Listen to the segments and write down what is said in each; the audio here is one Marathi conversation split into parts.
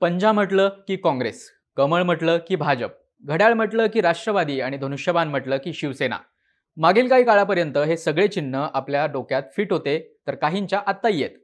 पंजा म्हटलं की काँग्रेस कमळ म्हटलं की भाजप घड्याळ म्हटलं की राष्ट्रवादी आणि धनुष्यबाण म्हटलं की शिवसेना. मागील काही काळापर्यंत हे सगळे चिन्ह आपल्या डोक्यात फिट होते तर काहींच्या आत्ताही आहेत.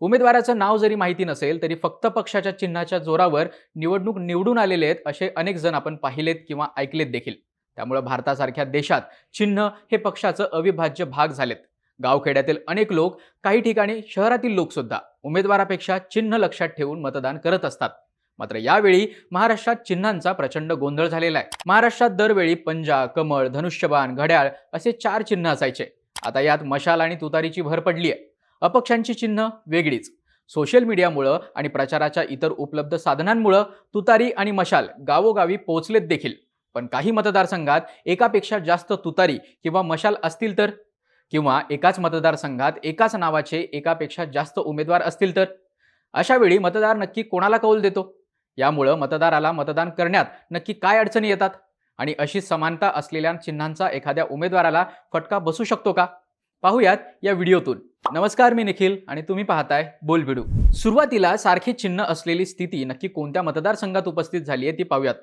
उमेदवाराचं नाव जरी माहिती नसेल तरी फक्त पक्षाच्या चिन्हाच्या जोरावर निवडणूक निवडून आलेले आहेत असे अनेक जण आपण पाहिलेत किंवा ऐकलेत देखील. त्यामुळे भारतासारख्या देशात चिन्ह हे पक्षाचं अविभाज्य भाग झालेत. गावखेड्यातील अनेक लोक काही ठिकाणी शहरातील लोकसुद्धा उमेदवारापेक्षा चिन्ह लक्षात ठेवून मतदान करत असतात. मात्र यावेळी महाराष्ट्रात चिन्हांचा प्रचंड गोंधळ झालेला आहे. महाराष्ट्रात दरवेळी पंजा कमळ धनुष्यबाण घड्याळ असे चार चिन्ह असायचे. आता यात मशाल आणि तुतारीची भर पडली आहे. अपक्षांची चिन्ह वेगळीच. सोशल मीडियामुळं आणि प्रचाराच्या इतर उपलब्ध साधनांमुळं तुतारी आणि मशाल गावोगावी पोहोचलेत देखील. पण काही मतदारसंघात एकापेक्षा जास्त तुतारी किंवा मशाल असतील तर? किंवा एकाच मतदारसंघात एकाच नावाचे एकापेक्षा जास्त उमेदवार असतील तर? अशा वेळी मतदार नक्की कोणाला कौल देतो? यामुळं मतदाराला मतदान करण्यात नक्की काय अडचणी येतात? आणि अशी समानता असलेल्या चिन्हांचा एखाद्या उमेदवाराला फटका बसू शकतो का? पाहूयात या व्हिडिओतून. नमस्कार मी निखिल आणि तुम्ही पाहताय बोलबिडू सुरुवातीला सारखी चिन्ह असलेली स्थिती नक्की कोणत्या मतदारसंघात उपस्थित झाली आहे ती पाहूयात.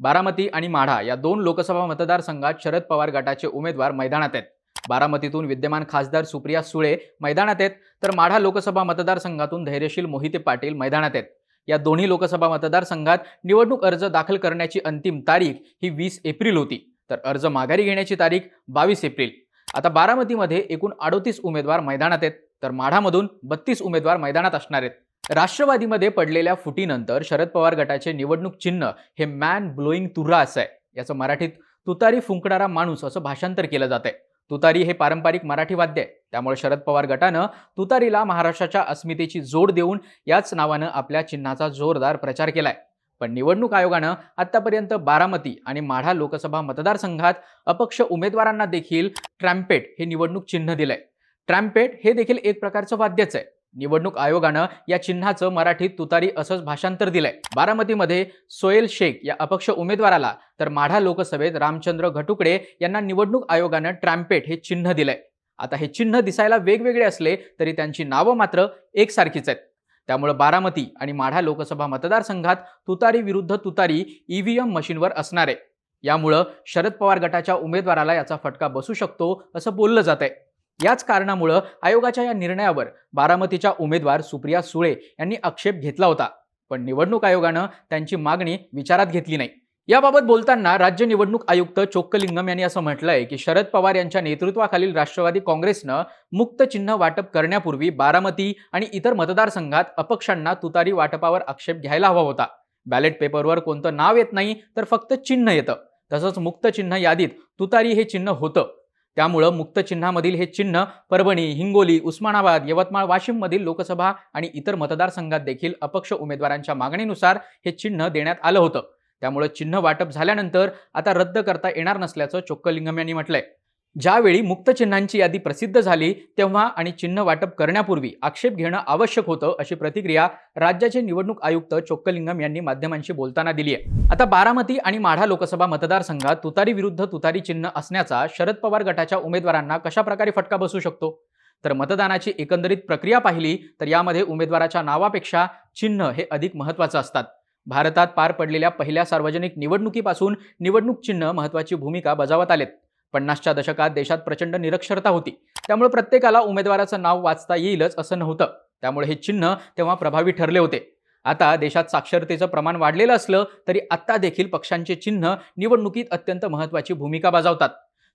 बारामती आणि माढा या दोन लोकसभा मतदारसंघात शरद पवार गटाचे उमेदवार मैदानात आहेत. बारामतीतून विद्यमान खासदार सुप्रिया सुळे मैदानात आहेत. तर माढा लोकसभा मतदारसंघातून धैर्यशील मोहिते पाटील मैदानात आहेत. या दोन्ही लोकसभा मतदारसंघात निवडणूक अर्ज दाखल करण्याची अंतिम तारीख ही वीस एप्रिल होती. तर अर्ज माघारी घेण्याची तारीख बावीस एप्रिल. आता बारामतीमध्ये एकूण अडोतीस उमेदवार मैदानात आहेत. तर माढामधून बत्तीस उमेदवार मैदानात असणार आहेत. राष्ट्रवादीमध्ये पडलेल्या फुटीनंतर शरद पवार गटाचे निवडणूक चिन्ह हे मॅन ब्लोईंग तुर्रा असं आहे. याचं मराठीत तुतारी फुंकणारा माणूस असं भाषांतर केलं जात आहे तुतारी हे पारंपरिक मराठी वाद्य आहे. त्यामुळे शरद पवार गटानं तुतारीला महाराष्ट्राच्या अस्मितेची जोड देऊन याच नावानं आपल्या चिन्हाचा जोरदार प्रचार केलाय. पण निवडणूक आयोगानं आतापर्यंत बारामती आणि माढा लोकसभा मतदारसंघात अपक्ष उमेदवारांना देखील ट्रॅम्पेट हे निवडणूक चिन्ह दिलंय. ट्रॅम्पेट हे देखील एक प्रकारचं वाद्यच आहे. निवडणूक आयोगानं या चिन्हाचं मराठीत तुतारी असंच भाषांतर दिलंय. बारामतीमध्ये सोयल शेख या अपक्ष उमेदवाराला तर माढा लोकसभेत रामचंद्र घटुकडे यांना निवडणूक आयोगानं ट्रॅम्पेट हे चिन्ह दिलंय. आता हे चिन्ह दिसायला वेगवेगळे असले तरी त्यांची नावं मात्र एकसारखीच आहेत. त्यामुळे बारामती आणि माढा लोकसभा मतदारसंघात तुतारी विरुद्ध तुतारी ईव्हीएम मशीनवर असणार आहे. यामुळं शरद पवार गटाच्या उमेदवाराला याचा फटका बसू शकतो असं बोललं जात आहे याच कारणामुळं आयोगाच्या या निर्णयावर बारामतीच्या उमेदवार सुप्रिया सुळे यांनी आक्षेप घेतला होता. पण निवडणूक आयोगानं त्यांची मागणी विचारात घेतली नाही. याबाबत बोलताना राज्य निवडणूक आयुक्त चोक्कलिंगम यांनी असं म्हटलंय की शरद पवार यांच्या नेतृत्वाखालील राष्ट्रवादी काँग्रेसनं मुक्त चिन्ह वाटप करण्यापूर्वी बारामती आणि इतर मतदारसंघात अपक्षांना तुतारी वाटपावर आक्षेप घ्यायला हवा होता. बॅलेट पेपरवर कोणतं नाव येत नाही तर फक्त चिन्ह येतं. तसंच मुक्त चिन्ह यादीत तुतारी हे चिन्ह होतं. त्यामुळं मुक्त चिन्हामधील हे चिन्ह परभणी हिंगोली उस्मानाबाद यवतमाळ वाशिममधील लोकसभा आणि इतर मतदारसंघात देखील अपक्ष उमेदवारांच्या मागणीनुसार हे चिन्ह देण्यात आलं होतं. त्यामुळे चिन्ह वाटप झाल्यानंतर आता रद्द करता येणार नसल्याचं चोक्कलिंगम यांनी म्हटलंय. ज्यावेळी मुक्त चिन्हांची यादी प्रसिद्ध झाली तेव्हा आणि चिन्ह वाटप करण्यापूर्वी आक्षेप घेणं आवश्यक होतं अशी प्रतिक्रिया राज्याचे निवडणूक आयुक्त चोक्कलिंगम यांनी माध्यमांशी बोलताना दिली आहे. आता बारामती आणि माढा लोकसभा मतदारसंघात तुतारी विरुद्ध तुतारी चिन्ह असण्याचा शरद पवार गटाच्या उमेदवारांना कशा प्रकारे फटका बसू शकतो? तर मतदानाची एकंदरीत प्रक्रिया पाहिली तर यामध्ये उमेदवाराच्या नावापेक्षा चिन्ह हे अधिक महत्त्वाचं असतात. भारतात पार पडलेल्या पहिल्या सार्वजनिक निवडणुकीपासून निवडणूक चिन्ह महत्त्वाची भूमिका बजावत आलेत. पन्नासच्या दशकात देशात प्रचंड निरक्षरता होती. त्यामुळे प्रत्येकाला उमेदवाराचं नाव वाचता येईलच असं नव्हतं. त्यामुळे हे चिन्ह तेव्हा प्रभावी ठरले होते. आता देशात साक्षरतेचं प्रमाण वाढलेलं असलं तरी आत्ता देखील पक्षांचे चिन्ह निवडणुकीत अत्यंत महत्त्वाची भूमिका बजावतात.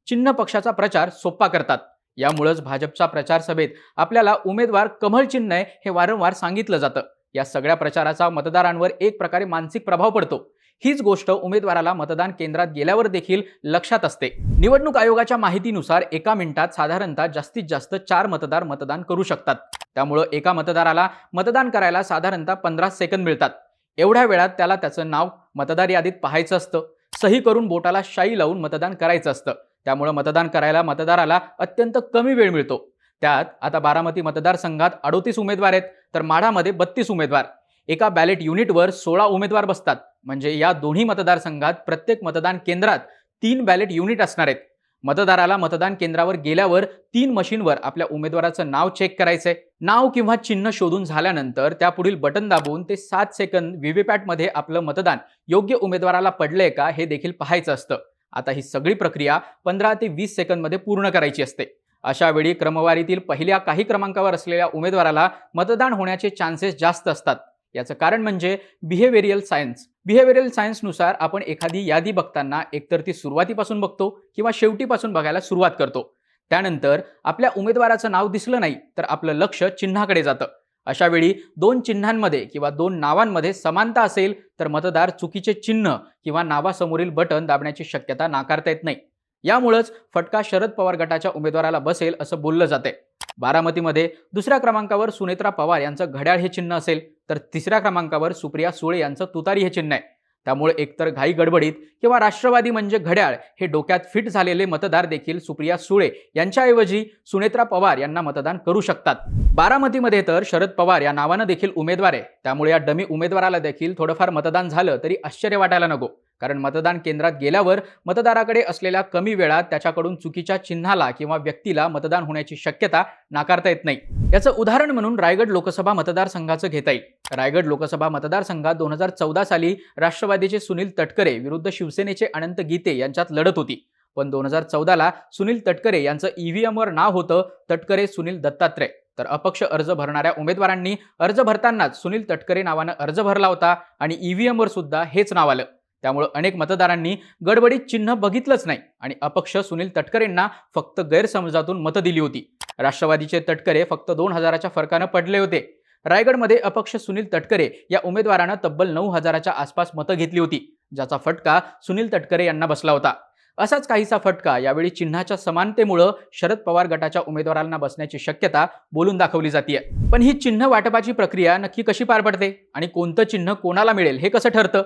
चिन्ह पक्षाचा प्रचार सोपा करतात. यामुळंच भाजपच्या प्रचार सभेत आपल्याला उमेदवार कमळ चिन्ह आहे हे वारंवार सांगितलं जातं. या सगळ्या प्रचाराचा मतदारांवर एक प्रकारे मानसिक प्रभाव पडतो. हीच गोष्ट उमेदवाराला मतदान केंद्रात गेल्यावर देखील लक्षात असते. निवडणूक आयोगाच्या माहितीनुसार एका मिनिटात साधारणतः जास्तीत जास्त चार मतदार मतदान करू शकतात. त्यामुळं एका मतदाराला मतदान करायला साधारणतः पंधरा सेकंद मिळतात. एवढ्या वेळात त्याला त्याचं नाव मतदार यादीत पाहायचं असतं. सही करून बोटाला शाई लावून मतदान करायचं असतं. त्यामुळं मतदान करायला मतदाराला अत्यंत कमी वेळ मिळतो. त्यात आता बारामती मतदारसंघात अडोतीस उमेदवार आहेत तर माढामध्ये बत्तीस उमेदवार. एका बॅलेट युनिटवर सोळा उमेदवार बसतात. म्हणजे या दोन्ही मतदारसंघात प्रत्येक मतदान केंद्रात तीन बॅलेट युनिट असणार आहेत. मतदाराला मतदान केंद्रावर गेल्यावर तीन मशीनवर आपल्या उमेदवाराचं नाव चेक करायचंय. नाव किंवा चिन्ह शोधून झाल्यानंतर त्यापुढील बटन दाबून ते सात सेकंद व्हीव्हीपॅटमध्ये आपलं मतदान योग्य उमेदवाराला पडलंय का हे देखील पाहायचं असतं. आता ही सगळी प्रक्रिया पंधरा ते वीस सेकंदमध्ये पूर्ण करायची असते. अशा वेळी क्रमवारीतील पहिल्या काही क्रमांकावर असलेल्या उमेदवाराला मतदान होण्याचे चान्सेस जास्त असतात. याचं कारण म्हणजे बिहेवियरल सायन्स बिहेवियरल सायन्सनुसार आपण एखादी यादी बघताना एकतर ती सुरुवातीपासून बघतो किंवा शेवटीपासून बघायला सुरुवात करतो. त्यानंतर आपल्या उमेदवाराचं नाव दिसलं नाही तर आपलं लक्ष चिन्हाकडे जातं. अशा वेळी दोन चिन्हांमध्ये किंवा दोन नावांमध्ये समानता असेल तर मतदार चुकीचे चिन्ह किंवा नावासमोरील बटन दाबण्याची शक्यता नाकारता येत नाही. यामुळंच फटका शरद पवार गटाच्या उमेदवाराला बसेल असं बोललं जाते. बारामतीमध्ये दुसऱ्या क्रमांकावर सुनेत्रा पवार यांचं घड्याळ हे चिन्ह असेल तर तिसऱ्या क्रमांकावर सुप्रिया सुळे यांचं तुतारी हे चिन्ह आहे. त्यामुळे एकतर घाई गडबडीत किंवा राष्ट्रवादी म्हणजे घड्याळ हे डोक्यात फिट झालेले मतदार देखील सुप्रिया सुळे यांच्याऐवजी सुनेत्रा पवार यांना मतदान करू शकतात. बारामतीमध्ये तर शरद पवार या नावानं देखील उमेदवार आहे. त्यामुळे या डमी उमेदवाराला देखील थोडंफार मतदान झालं तरी आश्चर्य वाटायला नको. कारण मतदान केंद्रात गेल्यावर मतदाराकडे असलेल्या कमी वेळात त्याच्याकडून चुकीच्या चिन्हाला किंवा व्यक्तीला मतदान होण्याची शक्यता नाकारता येत नाही. याचं उदाहरण म्हणून रायगड लोकसभा मतदारसंघाचं घेता येईल. रायगड लोकसभा मतदारसंघात दोन हजार चौदा साली राष्ट्रवादीचे सुनील तटकरे विरुद्ध शिवसेनेचे अनंत गीते यांच्यात लढत होती. पण दोन हजार चौदाला सुनील तटकरे यांचं ईव्हीएमवर नाव होतं तटकरे सुनील दत्तात्रय. तर अपक्ष अर्ज भरणाऱ्या उमेदवारांनी अर्ज भरतानाच सुनील तटकरे नावानं अर्ज भरला होता आणि ईव्हीएमवर सुद्धा हेच नाव आलं. त्यामुळे अनेक मतदारांनी गडबडीत चिन्ह बघितलंच नाही आणि अपक्ष सुनील तटकरेंना फक्त गैरसमजातून मतं दिली होती. राष्ट्रवादीचे तटकरे फक्त दोन हजाराच्या फरकानं पडले होते. रायगडमध्ये अपक्ष सुनील तटकरे या उमेदवारानं तब्बल नऊ हजाराच्या आसपास मतं घेतली होती ज्याचा फटका सुनील तटकरे यांना बसला होता. असाच काहीसा फटका यावेळी चिन्हाच्या समानतेमुळं शरद पवार गटाच्या उमेदवारांना बसण्याची शक्यता बोलून दाखवली जाते पण ही चिन्ह वाटपाची प्रक्रिया नक्की कशी पार पडते आणि कोणतं चिन्ह कोणाला मिळेल हे कसं ठरतं?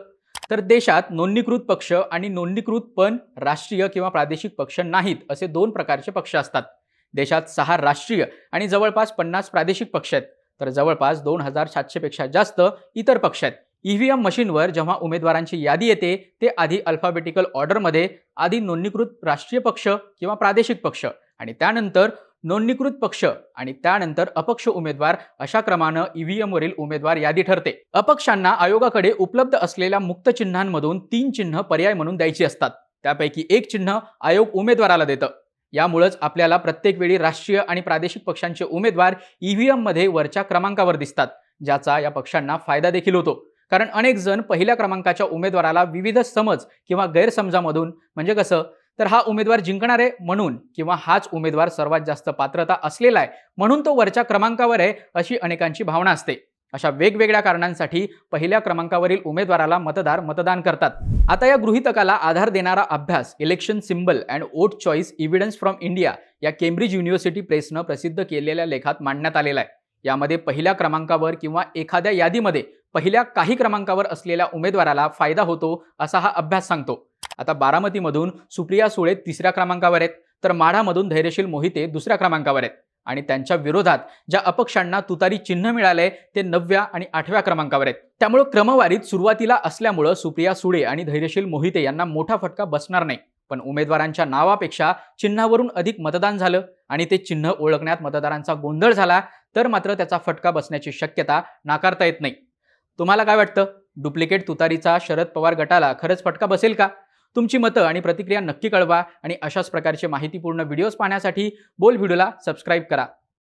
तर देशात नोंदणीकृत पक्ष आणि नोंदणीकृत पण राष्ट्रीय किंवा प्रादेशिक पक्ष नाहीत असे दोन प्रकारचे पक्ष असतात. देशात सहा राष्ट्रीय आणि जवळपास पन्नास प्रादेशिक पक्ष आहेत. तर जवळपास दोन हजार सातशेपेक्षा जास्त इतर पक्ष आहेत. ईव्हीएम मशीनवर जेव्हा उमेदवारांची यादी येते ते आधी अल्फाबेटिकल ऑर्डरमध्ये आधी नोंदणीकृत राष्ट्रीय पक्ष किंवा प्रादेशिक पक्ष आणि त्यानंतर नोंदणीकृत पक्ष आणि त्यानंतर अपक्ष उमेदवार अशा क्रमानं ईव्हीएम वरील उमेदवार यादी ठरते. अपक्षांना आयोगाकडे उपलब्ध असलेल्या मुक्त चिन्हांमधून तीन चिन्ह पर्याय म्हणून द्यायची असतात. त्यापैकी एक चिन्ह आयोग उमेदवाराला देतं. यामुळेच आपल्याला प्रत्येक वेळी राष्ट्रीय आणि प्रादेशिक पक्षांचे उमेदवार ईव्हीएममध्ये वरच्या क्रमांकावर दिसतात ज्याचा या पक्षांना फायदा देखील होतो. कारण अनेक जण पहिल्या क्रमांकाच्या उमेदवाराला विविध समज किंवा गैरसमजामधून म्हणजे कसं? तर हा उमेदवार जिंकणार आहे म्हणून किंवा हाच उमेदवार सर्वात जास्त पात्रता असलेला आहे म्हणून तो वरच्या क्रमांकावर आहे अशी अनेकांची भावना असते. अशा वेगवेगळ्या कारणांसाठी पहिल्या क्रमांकावरील उमेदवाराला मतदार मतदान करतात. आता या गृहितकाला आधार देणारा अभ्यास election symbol and vote choice evidence from India या केम्ब्रिज युनिव्हर्सिटी प्रेसनं प्रसिद्ध केलेल्या लेखात मांडण्यात आलेला आहे. यामध्ये पहिल्या क्रमांकावर किंवा एखाद्या यादीमध्ये पहिल्या काही क्रमांकावर असलेल्या उमेदवाराला फायदा होतो असा हा अभ्यास सांगतो. आता बारामतीमधून सुप्रिया सुळे तिसऱ्या क्रमांकावर आहेत तर माढामधून धैर्यशील मोहिते दुसऱ्या क्रमांकावर आहेत. आणि त्यांच्या विरोधात ज्या अपक्षांना तुतारी चिन्ह मिळालंय ते नवव्या आणि आठव्या क्रमांकावर आहेत. त्यामुळे क्रमवारीत सुरुवातीला असल्यामुळं सुप्रिया सुळे आणि धैर्यशील मोहिते यांना मोठा फटका बसणार नाही. पण उमेदवारांच्या नावापेक्षा चिन्हावरून अधिक मतदान झालं आणि ते चिन्ह ओळखण्यात मतदारांचा गोंधळ झाला तर मात्र त्याचा फटका बसण्याची शक्यता नाकारता येत नाही. तुम्हाला काय वाटतं? डुप्लिकेट तुतारीचा शरद पवार गटाला खरंच फटका बसेल का? तुमची मतं आणि प्रतिक्रिया नक्की कळवा आणि अशाच प्रकारचे माहितीपूर्ण व्हिडिओज पाहण्यासाठी बोल व्हिडिओला सबस्क्राईब करा.